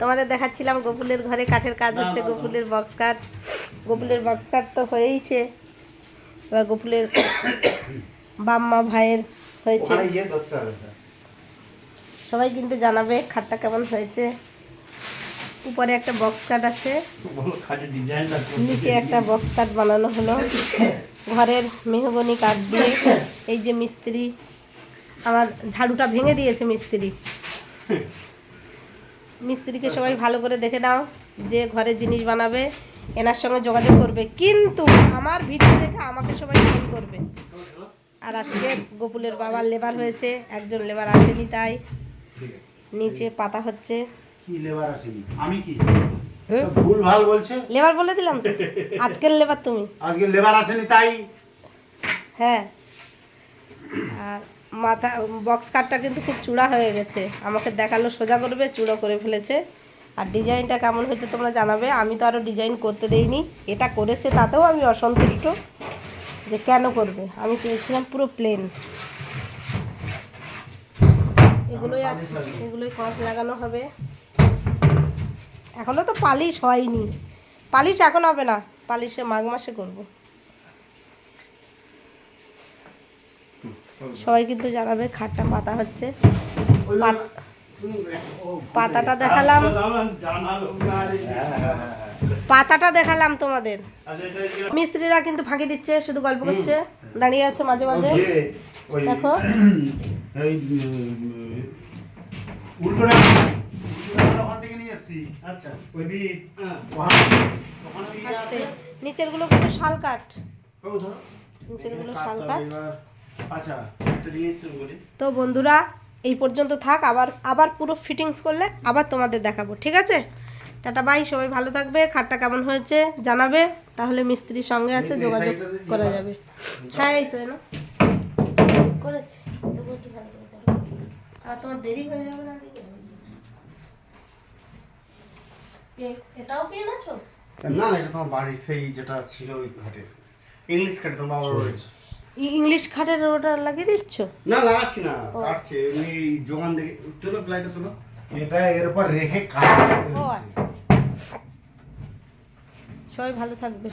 তোমাদের দেখাচ্ছিলাম গোপুলের ঘরে কাঠের কাজ হচ্ছে। গোপুলের বক্স কাঠ গোপুলের বক্স কাঠ তো হয়েইছে। এবার গোপুলের বাম্মা ভাইয়ের হয়েছে। সবাই কিন্তু জানাবে খাটটা কেমন হয়েছে। উপরে একটা বক্স কাট আছে। নিচে একটা বক্স কাট বানানো হলো। ঘরের মেহগনি কাঠ দিয়ে। এই যে মিস্ত্রি আমার ঝাড়ুটা ভেঙে দিয়েছে মিস্ত্রি। মিস্ত্রিকে সবাই ভালো করে দেখে নাও যে ঘরে জিনিস বানাবে এনার সঙ্গে যোগাযোগ করবে। কিন্তু আমার ভিডিও দেখে আমাকে সবাই ফোন করবে। আর আজকে গোকুলের বাবার লেবার হয়েছে একজন লেবার আসেনি তাই। নিচে পাতা হচ্ছে। কি লেবার আসেনি? আমি কি? ভুল ভালো বলছে? লেবার বলে দিলাম তো। আজকের লেবার তুমি। আজকে লেবার আসেনি তাই? হ্যাঁ। আর মাথা বক্স কাটটা কিন্তু খুব চূড়া হয়ে গেছে। আমাকে দেখাল, সোজা করবে, চূড়ো করে ফেলেছে। আর ডিজাইনটা কেমন হয়েছে তোমরা জানাবে। আমি তো আরও ডিজাইন করতে দেইনি। এটা করেছে, তাতেও আমি অসন্তুষ্ট যে কেন করবে। আমি চেয়েছিলাম পুরো প্লেন এগুলোই আছে এগুলোই কাঁচ লাগানো হবে। এখনও তো পালিশ হয়নি। পালিশ এখন হবে না। পালিশে মাঘ মাসে করব। সবাই কিন্তু জানাবে খাটটা পাতা হচ্ছে। পাত- পাতাটা দেখালাম। পাতাটা দেখালাম তোমাদের। মিস্ত্রিরা কিন্তু ফাঁকি দিচ্ছে শুধু গল্প করছে। দাঁড়িয়ে আছে মাঝে মাঝে। দেখো। আচ্ছা। নিচেরগুলো কিন্তু শাল কাঠ। নিচেরগুলো শাল কাঠ। আচ্ছা একটা জিনিস বলি। তো বন্ধুরা এই পর্যন্ত থাক আবার আবার পুরো ফিটিংস করলে আবার তোমাদের দেখাবো ঠিক আছে? টাটা বাই সবাই ভালো থাকবে খাটটা কেমন হয়েছে জানাবে তাহলে মিস্ত্রির সঙ্গে আছে যোগাযোগ করা যাবে। হ্যাঁ এই তো এনো করেছি তবু একটু ভালো করে করো। আর তোমার দেরি হয়ে যাবে না এটাও কি এনেছো? না না এটা তোমার বাড়ির সেই যেটা ছিল ওই ঘাটের। ইংলিশ কাটে তোমার বাবা রয়েছে। ইংলিশ খাটের ওটা লাগিয়ে দিচ্ছ? না লাগাচ্ছি না কাটছে। এমনি জোগান দেখে তুলো প্লাইটা তুলো। এটা এর উপর রেখে কাট ও আচ্ছা আচ্ছা। সবাই ভালো থাকবে।